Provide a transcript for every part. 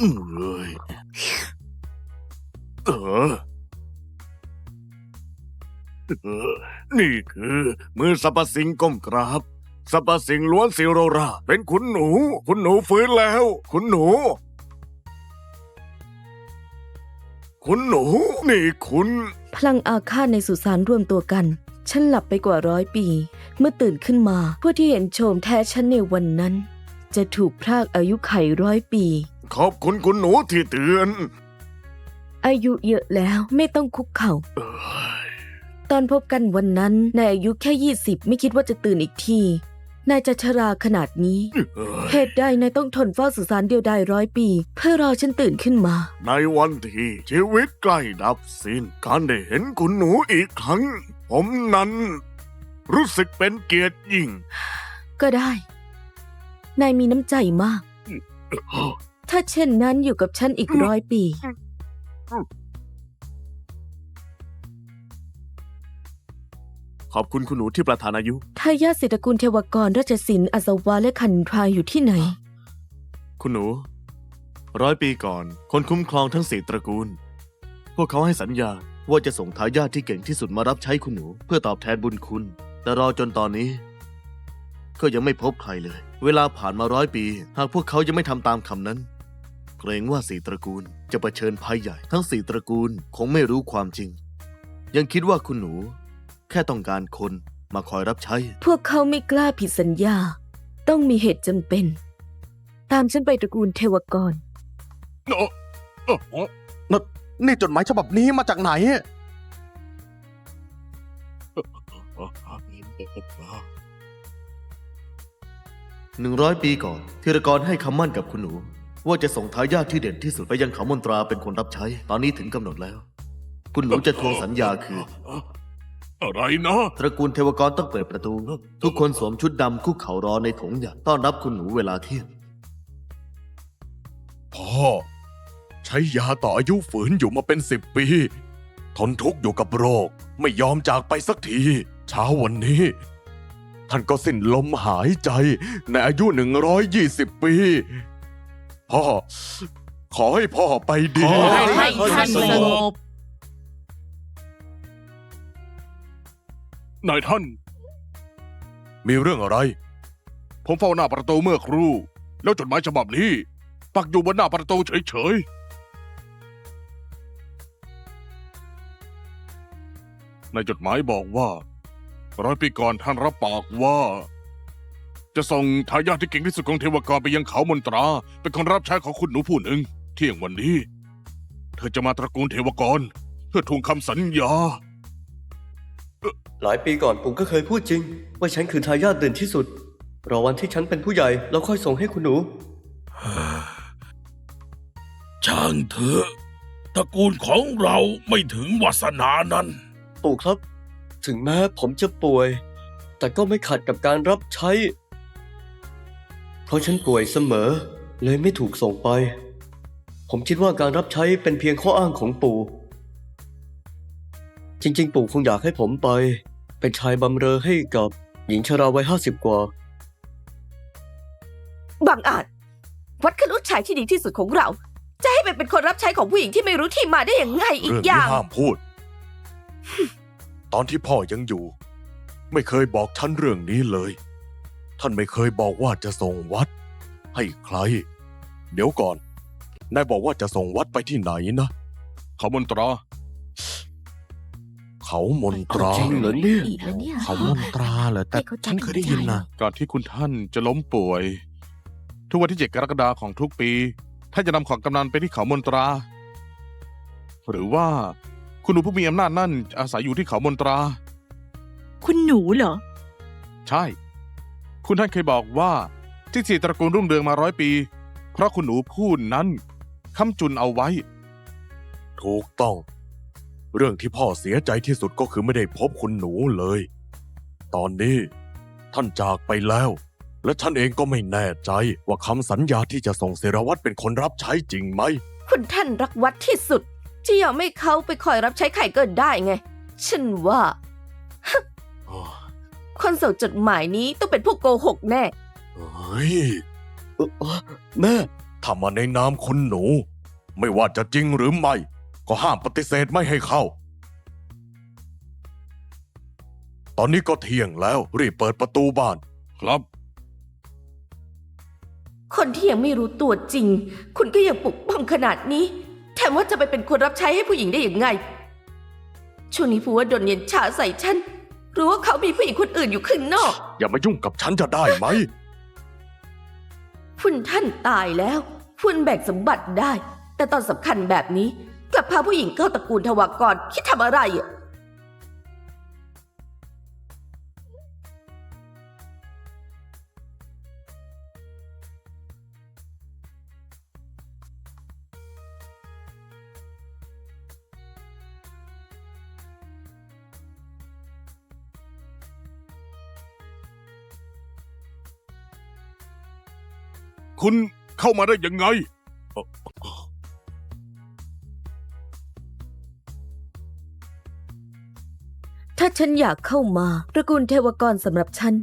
เอ้ยเออเออนี่คือมือสรรพสิ่งก้มกราบสรรพสิ่งล้วนสิโรรา เป็นขุนหนู ขุนหนูฟื้นแล้ว ขุนหนู ขุนหนู นี่คุณ พลังอาฆาตในสุสานรวมตัวกัน ฉันหลับไปกว่าร้อยปี เมื่อตื่นขึ้นมา ผู้ที่เห็นโฉมแท้ฉันในวันนั้น จะถูกพรากอายุไขร้อยปี ขอบคุณคุณหนูที่เตือน อายุเยอะแล้วไม่ต้องคุกเข่าเอ้ยตอนพบกันวันนั้นนายอายุแค่ยี่สิบไม่คิดว่าจะตื่นอีกที นายจะชราขนาดนี้เอ้ยเหตุใดนายต้องทนเฝ้าสุสานเดียวดายร้อยปี เพื่อรอฉันตื่นขึ้นมา ในวันที่ชีวิตใกล้ดับสิ้นการได้เห็นคุณหนูอีกครั้ง ผมนั้น รู้สึกเป็นเกียรติยิ่ง ก็ได้ นายมีน้ำใจมาก ถ้าเช่นนั้นอยู่กับฉันอีกร้อยปี ขอบคุณคุณหนูที่ประทานอายุ ทายาทเศรษฐกุลเทวกรราชสินอัศวาและคันทราอยู่ที่ไหน คุณหนู ร้อยปีก่อน คนคุ้มครองทั้งสี่ตระกูล พวกเขาให้สัญญาว่าจะส่งทายาทที่เก่งที่สุดมารับใช้คุณหนู เพื่อตอบแทนบุญคุณ แต่รอจนตอนนี้ ก็ยังไม่พบใครเลย เวลาผ่านมาร้อยปี หากพวกเขายังไม่ทำตามคำนั้น เกรงว่าสี่ตระกูลจะเผชิญภัยใหญ่ ทั้งสี่ตระกูลคงไม่รู้ความจริง ยังคิดว่าคุณหนู แค่ต้องการคนมาคอยรับใช้ พวกเขาไม่กล้าผิดสัญญา ต้องมีเหตุจำเป็น ตามฉันไปตระกูลเทวกรนี่จดหมายฉบับนี้มาจากไหน หนึ่งร้อยปีก่อนธีรกรให้คำมั่นกับคุณหนู ว่าจะส่งทายาทที่เด่นที่สุดไปยังเขามนตราเป็นคนรับใช้ ตอนนี้ถึงกำหนดแล้ว คุณหนูจะทวงสัญญาคือ อะไรนะตระกูลเทวกรต้องเปิดประตู ทุกคนสวมชุดดำคุกเข่ารอในถงใหญ่ต้อนรับคุณหนูเวลาเที่ยงพ่อ ใช้ยาต่ออายุฝืนอยู่มาเป็นสิบปี ทนทุกข์อยู่กับโรค ไม่ยอมจากไปสักที เช้าวันนี้ ท่านก็สิ้นลมหายใจในอายุหนึ่งร้อยยี่สิบปี พ่อ ขอให้พ่อไปดี ขอให้ท่านสงบนายท่าน มีเรื่องอะไร ผมเฝ้าหน้าประตูเมื่อครู่ แล้วจดหมายฉบับนี้ ปักอยู่บนหน้าประตูเฉยๆ ในจดหมายบอกว่า ร้อยปีก่อนท่านรับปากว่า จะส่งทายาทที่เก่งที่สุดของเทวกรไปยังเขามนตรา เป็นคนรับใช้ของคุณหนูผู้หนึ่ง เที่ยงวันนี้ เธอจะมาตระกูลเทวกร เพื่อทวงคำสัญญา หลายปีก่อนปู่ก็เคยพูดจริง ว่าฉันคือทายาทเด่นที่สุด รอวันที่ฉันเป็นผู้ใหญ่แล้วค่อยส่งให้คุณหนู ช่างเถอะตระกูลของเราไม่ถึงวาสนานั้น ปู่ครับ ถึงแม้ผมจะป่วย แต่ก็ไม่ขัดกับการรับใช้ เพราะฉันป่วยเสมอ เลยไม่ถูกส่งไป ผมคิดว่าการรับใช้เป็นเพียงข้ออ้างของปู่ จริง ๆ ปู่คงอยากให้ผมไป เป็นชายบำเรอให้กับหญิงชราวัยห้าสิบกว่าบังอาจ วัดคือลูกชายที่ดีที่สุดของเรา จะให้ไปเป็นคนรับใช้ของผู้หญิงที่ไม่รู้ที่มาได้อย่างไงอีกเรื่องอนี้ย่าง ห้ามพูด ตอนที่พ่อยังอยู่ ไม่เคยบอกท่านเรื่องนี้เลย ท่านไม่เคยบอกว่าจะส่งวัด ให้ใคร เดี๋ยวก่อน นายบอกว่าจะส่งวัดไปที่ไหนนะ เขามนตรา เขามนตรา จริงเหรอเนี่ย อีกแล้วเนี่ย เขามนตราเหรอแต่ให้เขาฉันเคยได้ยินนะการที่คุณท่านจะล้มป่วย ทุกวันที่เจ็ดกรกฎาคมของทุกปี ท่านจะนำของกำนันไปที่เขามนตรา หรือว่าคุณหนูผู้มีอำนาจนั่นอาศัยอยู่ที่เขามนตรา คุณหนูเหรอ ใช่ คุณท่านเคยบอกว่าที่สี่ตระกูลรุ่งเรืองมาร้อยปี เพราะคุณหนูพูดนั้นค้ำจุนเอาไว้ ถูกต้อง เรื่องที่พ่อเสียใจที่สุดก็คือไม่ได้พบคุณหนูเลย ตอนนี้ ท่านจากไปแล้ว และท่านเองก็ไม่แน่ใจว่าคำสัญญาที่จะส่งเสรวัตรเป็นคนรับใช้จริงไหม คุณท่านรักวัดที่สุดที่ยอมให้เขาไปคอยรับใช้ไข่ก็ได้ไง ฉันว่า คนส่งจดหมายนี้ต้องเป็นพวกโกหกแน่ เฮ้ยเอ่อเอ่อแม่ถ้ามาในนามคุณหนู ไม่ว่าจะจริงหรือไม่ ก็ห้ามปฏิเสธไม่ให้เข้า ตอนนี้ก็เที่ยงแล้วรีบเปิดประตูบ้าน ครับ คนที่ยังไม่รู้ตัวจริง คุณก็ยังปกป้องขนาดนี้ แถมว่าจะไปเป็นคนรับใช้ให้ผู้หญิงได้อย่างไง ช่วงนี้ผัวดนเย็นชาใส่ฉัน รู้ว่าเขามีผู้หญิงคนอื่นอยู่ข้างนอก อย่ามายุ่งกับฉันจะได้ไหม คุณท่านตายแล้ว คุณแบ่งสมบัติได้ แต่ตอนสำคัญแบบนี้กลับพาผู้หญิงเข้าตระกูลทวากรคิดทำอะไรอะ คุณเข้ามาได้ยังไง ถ้าฉันอยากเข้ามาตระกูลเทวกรสำหรับฉัน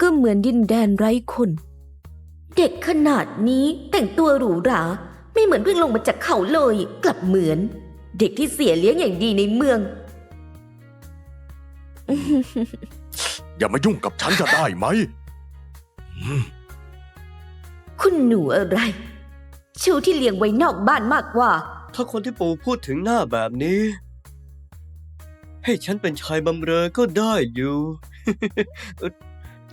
ก็เหมือนดินแดนไร้คน เด็กขนาดนี้แต่งตัวหรูหรา ไม่เหมือนเพิ่งลงมาจากเขาเลย กลับเหมือน เด็กที่เสียเลี้ยงอย่างดีในเมือง อย่ามายุ่งกับฉันจะได้ไหม คุณหนูอะไร ชูที่เลี้ยงไว้นอกบ้านมากกว่า ถ้าคนที่ปู่พูดถึงหน้าแบบนี้ ให้ฉันเป็นชายบำเรอก็ได้อยู่เอ่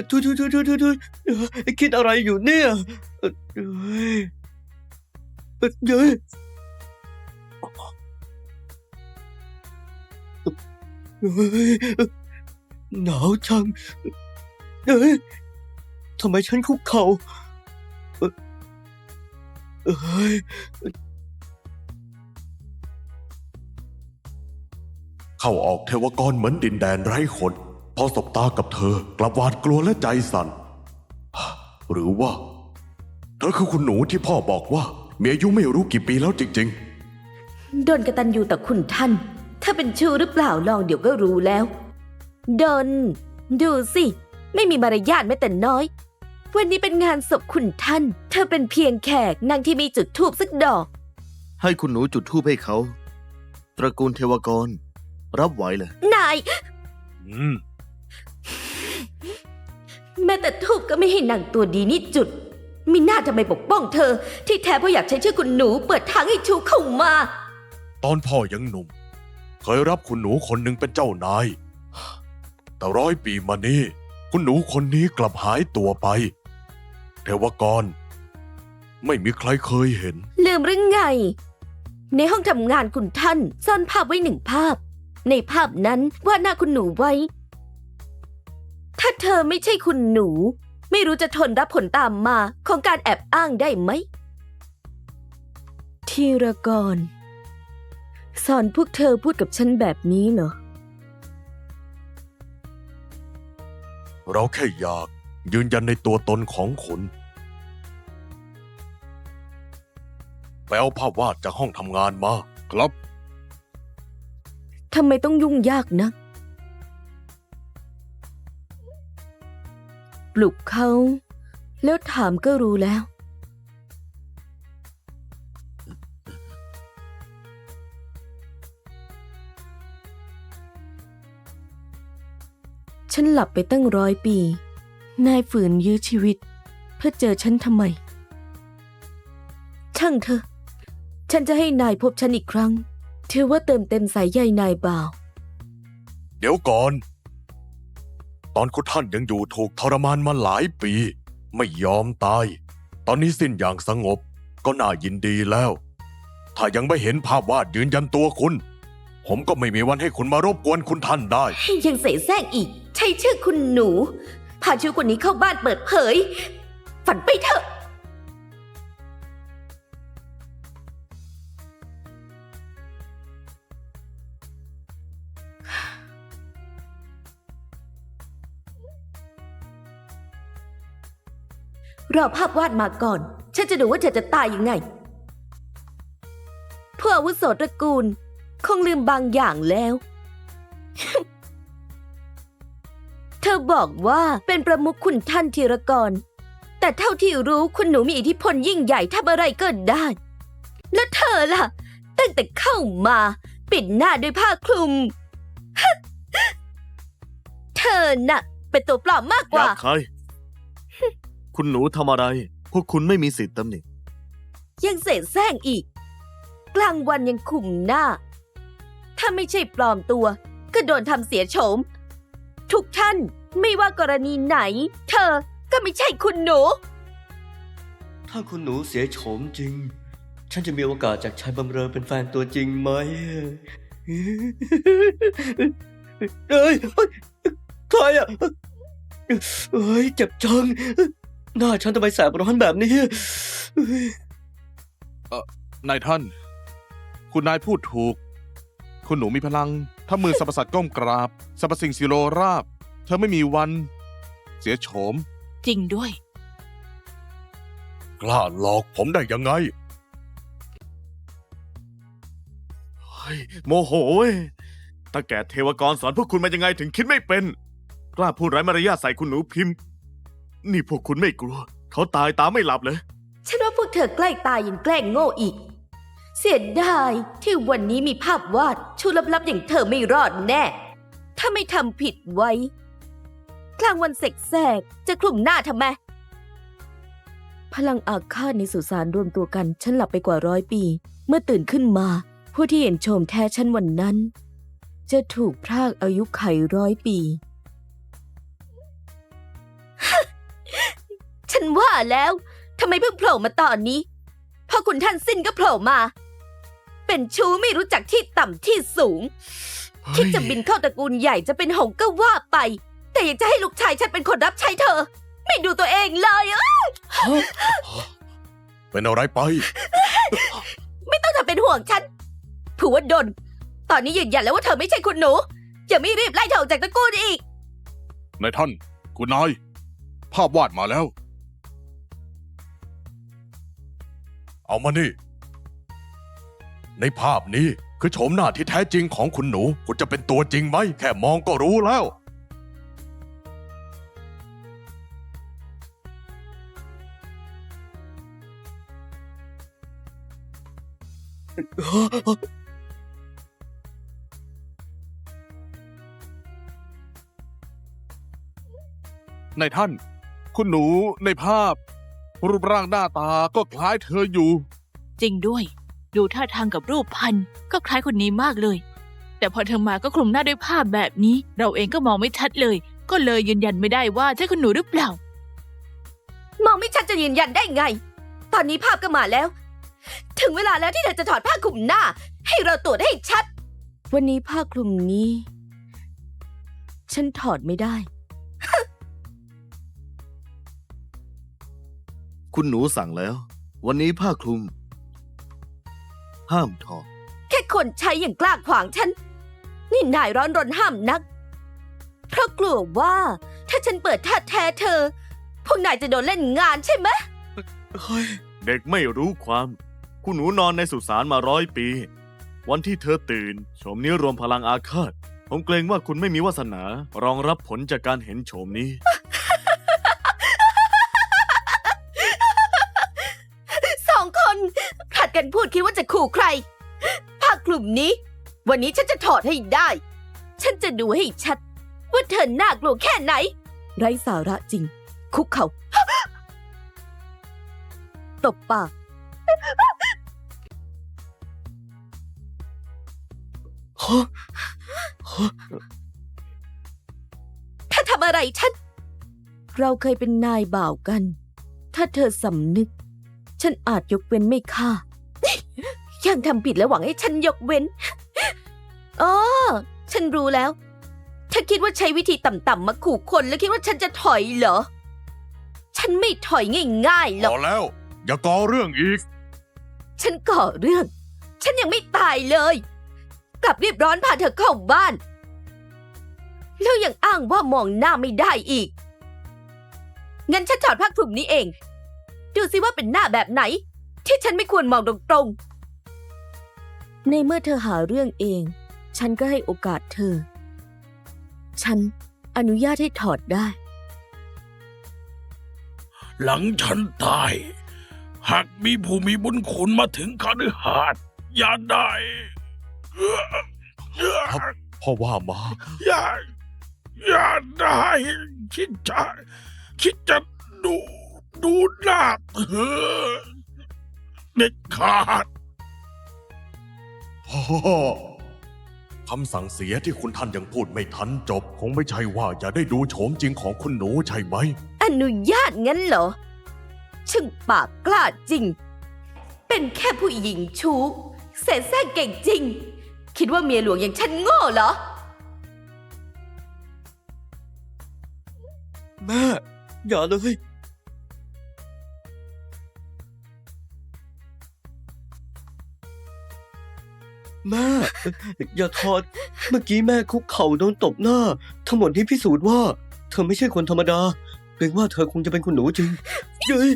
ทุทุทุทุทุทุเอ่คิดอะไรอยู่เนี่ยเอ้ยเอ้ยหนาวจังเอ้ยทำไมฉันคุกเข่าเอ่อ เอ้ยเข้าออกเทวกรเหมือนดินแดนไร้คน พอสบตากับเธอกลับหวาดกลัวและใจสั่น หรือว่า เธอคือคุณหนูที่พ่อบอกว่ามีอายุไม่รู้กี่ปีแล้วจริงดนกระตันอยู่ต่อคุณท่าน ถ้าเป็นชูหรือเปล่าลองเดี๋ยวก็รู้แล้ว ดน ดูสิ ไม่มีมารยาทแม้แต่น้อย วันนี้เป็นงานศพคุณท่าน เธอเป็นเพียงแขกนางที่มีจุดทูบสักดอก ให้คุณหนูจุดธูปให้เขา ตระกูลเทวกร รับไหวเลย นาย อืม แม้แต่ทูบก็ไม่ให้นางตัวดีนี่จุด มีหน้าทำไมปกป้องเธอ ที่แท้เพราะอยากใช้ชื่อคุณหนูเปิดทางให้ชูเข้ามาๆตอนพ่อยังหนุ่ม เคยรับคุณหนูคนหนึ่งเป็นเจ้านาย แต่ร้อยปีมานี้ คุณหนูคนนี้กลับหายตัวไป เทวกร ไม่มีใครเคยเห็น ลืมหรือไง ในห้องทำงานคุณท่านซ่อนภาพไว้หนึ่งภาพ ในภาพนั้นวาดหน้าคุณหนูไว้ ถ้าเธอไม่ใช่คุณหนู ไม่รู้จะทนรับผลตามมาของการแอบอ้างได้ไหมทีระกรสอนพวกเธอพูดกับฉันแบบนี้เหรอ เราแค่อยาก ยืนยันในตัวตนของคุณไปเอาภาพวาดจากห้องทำงานมา ครับ ทำไมต้องยุ่งยากนะ ปลุกเขา แล้วถามก็รู้แล้ว ฉันหลับไปตั้งร้อยปี นายฝืนยื้อชีวิต เพื่อเจอฉันทำไม ช่างเถอะ ฉันจะให้นายพบฉันอีกครั้ง ถือว่าเติมเต็มสายใยนายบ่าว เดี๋ยวก่อน ตอนคุณท่านยังอยู่ถูกทรมานมาหลายปี ไม่ยอมตาย ตอนนี้สิ้นอย่างสงบ ก็น่ายินดีแล้ว ถ้ายังไม่เห็นภาพวาดยืนยันตัวคุณ ผมก็ไม่มีวันให้คุณมารบกวนคุณท่านได้ ยังเสแสร้งอีก ใช่ชื่อคุณหนู พาชื่อคนนี้เข้าบ้านเปิดเผย ฝันไปเถอะ รอภาพวาดมาก่อน ฉันจะดูว่าเธอจะตายยังไงผู้อาวุโสตระกูล คงลืมบางอย่างแล้ว อบอกว่าเป็นประมุขคุณท่านธีรกร แต่เท่าที่รู้คุณหนูมีอิทธิพลยิ่งใหญ่ทำอะไรก็ได้ แล้วเธอล่ะ ตั้งแต่เข้ามา ปิดหน้าด้วยผ้าคลุม เธอน่ะ เป็นตัวปลอมมากกอยาว่า กใคร คุณหนูทำอะไร พวกคุณไม่มีสิทธิ์ตำหนิ ยังเสแสร้งอีก กลางวันยังคุมหน้า ถ้าไม่ใช่ปลอมตัว ก็โดนทำเสียโฉม ทุกท่าน ไม่ว่ากรณีไหน เธอก็ไม่ใช่คุณหนู ถ้าคุณหนูเสียโฉมจริง ฉันจะมีโอกาสจากชายบำเรอเป็นแฟนตัวจริงไหมเอ้ยเอ้ยใครอะเอ้ยเจ็บจัง หน้าฉันทำไมแสบร้อนแบบนี้เอ้ยนายท่าน คุณนายพูดถูก คุณหนูมีพลัง ถ้ามือสรรพสัตว์ก้มกราบ สรรพสิ่งสิโลราบ เธอไม่มีวัน เสียโฉม จริงด้วย กล้าหลอกผมได้ยังไงเฮ้ยโมโหเว้ยตาแก่เทวกรสอนพวกคุณมายังไงถึงคิดไม่เป็น กล้าพูดไร้มารยาทใส่คุณหนูพิมพ์ นี่พวกคุณไม่กลัว เขาตายตาไม่หลับเลย ฉันว่าพวกเธอใกล้ตายยังแกล้งโง่อีก เสียดายที่วันนี้มีภาพวาดชูลับๆอย่างเธอไม่รอดแน่ ถ้าไม่ทำผิดไว้ กลางวันเสกแสกๆจะคลุมหน้าทำไม พลังอาฆาตในสุสานรวมตัวกัน ฉันหลับไปกว่าร้อยปี เมื่อตื่นขึ้นมา ผู้ที่เห็นโฉมแท้ฉันวันนั้น จะถูกพรากอายุไขร้อยปี ฉันว่าแล้วทำไมเพิ่งโผล่มาตอนนี้ พอคุณท่านสิ้นก็โผล่มา เป็นชู้ไม่รู้จักที่ต่ำที่สูง คิดจะบินเข้าตระกูลใหญ่จะเป็นหงส์ก็ว่าไป แต่อยากจะให้ลูกชายฉันเป็นคนรับใช้เธอ ไม่ดูตัวเองเลยอะเป็นอะไรไป ไม่ต้องทำเป็นห่วงฉันผัวดน ตอนนี้ยืนยันแล้วว่าเธอไม่ใช่คุณหนู อย่าไม่รีบไล่เธอออกจากตระกูลอีก นายท่าน คุณนาย ภาพวาดมาแล้ว เอามานี่ ในภาพนี้คือโฉมหน้าที่แท้จริงของคุณหนู คุณจะเป็นตัวจริงไหม แค่มองก็รู้แล้ว นายท่าน คุณหนูในภาพ รูปร่างหน้าตาก็คล้ายเธออยู่ จริงด้วย ดูท่าทางกับรูปพันธุ์ก็คล้ายคนนี้มากเลย แต่พอเธอมาก็คลุมหน้าด้วยผ้าแบบนี้ เราเองก็มองไม่ชัดเลย ก็เลยยืนยันไม่ได้ว่าใช่คุณหนูหรือเปล่า มองไม่ชัดจะยืนยันได้ไง ตอนนี้ภาพก็มาแล้ว ถึงเวลาแล้วที่เธอจะถอดผ้าคลุมหน้า ให้เราตรวจให้ชัด วันนี้ผ้าคลุมนี้ ฉันถอดไม่ได้ คุณหนูสั่งแล้ว วันนี้ผ้าคลุม ห้ามถอด แค่คนใช้อย่างกล้าขวางฉัน นี่นายร้อนรนห้ามนัก เพราะกลัวว่า ถ้าฉันเปิดท่าแท้เธอ พวกนายจะโดนเล่นงานใช่ไหมเฮ้ยเด็กไม่รู้ความ คุณหนูนอนในสุสานมาร้อยปี วันที่เธอตื่นโฉมนี้รวมพลังอาฆาต ผมเกรงว่าคุณไม่มีวาสนารองรับผลจากการเห็นโฉมนี้ สองคนผัดกันพูดคิดว่าจะขู่ใครผ้ากลุ่มนี้ วันนี้ฉันจะถอดให้ได้ ฉันจะดูให้ชัด ว่าเธอหน่ากลัวแค่ไหน ไร้สาระจริง คุกเขาตบปาก ถ้าทำอะไรฉัน เราเคยเป็นนายบ่าวกัน ถ้าเธอสำนึก ฉันอาจยกเว้นไม่ฆ่ายังทำผิดแล้วหวังให้ฉันยกเว้นอ๋อฉันรู้แล้ว เธอคิดว่าใช้วิธีต่ำๆมาขู่คนแล้วคิดว่าฉันจะถอยเหรอ ฉันไม่ถอยง่ายๆหรพอก อแล้ว อย่าก่อเรื่องอีก ฉันก่อเรื่อง ฉันยังไม่ตายเลย กลับรีบร้อนพาเธอเข้าบ้าน แล้วยังอ้างว่ามองหน้าไม่ได้อีก งั้นฉันถอดผ้าคลุมนี้เอง ดูสิว่าเป็นหน้าแบบไหน ที่ฉันไม่ควรมองตรงๆ ในเมื่อเธอหาเรื่องเอง ฉันก็ให้โอกาสเธอ ฉันอนุญาตให้ถอดได้ หลังฉันตาย หากมีผู้มีบุญคุณมาถึงคฤหาสน์อย่าได้ ครับพ่อว่ามา อย่า อย่าได้คิดจะคิดจะดูดูหน้าเธอเด็ดขาดพ่อคำสั่งเสียที่คุณท่านยังพูดไม่ทันจบ คงไม่ใช่ว่าจะได้ดูโฉมจริงของคุณหนูใช่ไหม อนุญาตงั้นเหรอ ช่างปากกล้าจริง เป็นแค่ผู้หญิงชู้เสแสร้งเก่งจริง คิดว่าเมียหลวงอย่างฉันโง่เหรอ แม่ อย่าเลย แม่ อย่าทอด เมื่อกี้แม่คุกเข่าโดนตบหน้า ทั้งหมดนี้พิสูจน์ว่า เธอไม่ใช่คนธรรมดาเกรงว่าเธอคงจะเป็นคุณหนูจริงเย้ย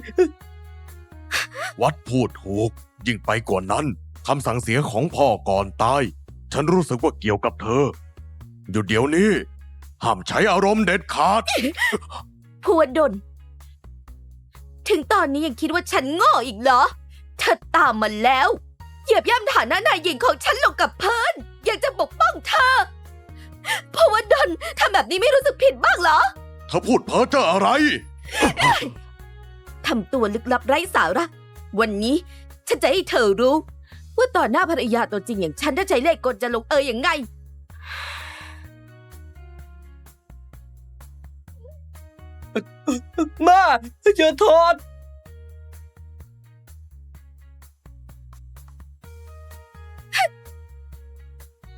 วัดพูดถูก ยิ่งไปกว่านั้นคำสั่งเสียของพ่อก่อนตาย ฉันรู้สึกว่าเกี่ยวกับเธอ อยู่เดี๋ยวนี้ ห้ามใช้อารมณ์เด็ดขาดพวดล ถึงตอนนี้ยังคิดว่าฉันโง่อีกเหรอ เธอตามมาแล้ว เหยียบย่ำฐานะนายหญิงของฉันลงกับพื้นอยากจะปกป้องเธอพวดลทำแบบนี้ไม่รู้สึกผิดบ้างเหรอ เธอพูดเพ้อเจ้ออะไร ทำตัวลึกลับไร้สาระ วันนี้ฉันจะให้เธอรู้ ว่าต่อหน้าภรรยาตัวจริงอย่างฉันถ้าใช้เลขกลจะลงเอยยังไง แม่อย่าทอด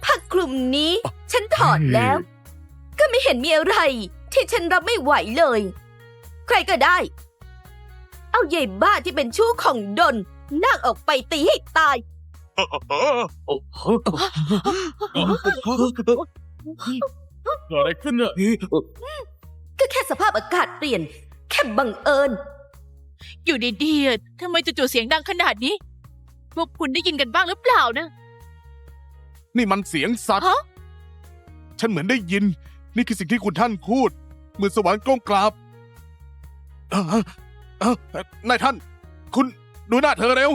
ผ้าคลุมนี้ ฉันถอดแล้ว ก็ไม่เห็นมีอะไร ที่ฉันรับไม่ไหวเลย ใครก็ได้ เอาใหญ่บ้าที่เป็นชู้ของดนนั่งออกไปตีให้ตาย เกิดอะไรขึ้นเนี่ยก็แค่สภาพอากาศเปลี่ยน แค่บังเอิญ อยู่ดีๆอะทำไมจู่ๆเสียงดังขนาดนี้ พวกคุณได้ยินกันบ้างหรือเปล่านะ นี่มันเสียงสัตว์ ฮะ ฉันเหมือนได้ยิน นี่คือสิ่งที่คุณท่านพูดเหมือนสวรรค์ก้มกราบเอ่อเอ่อนายท่าน คุณดูหน้าเธอเร็ว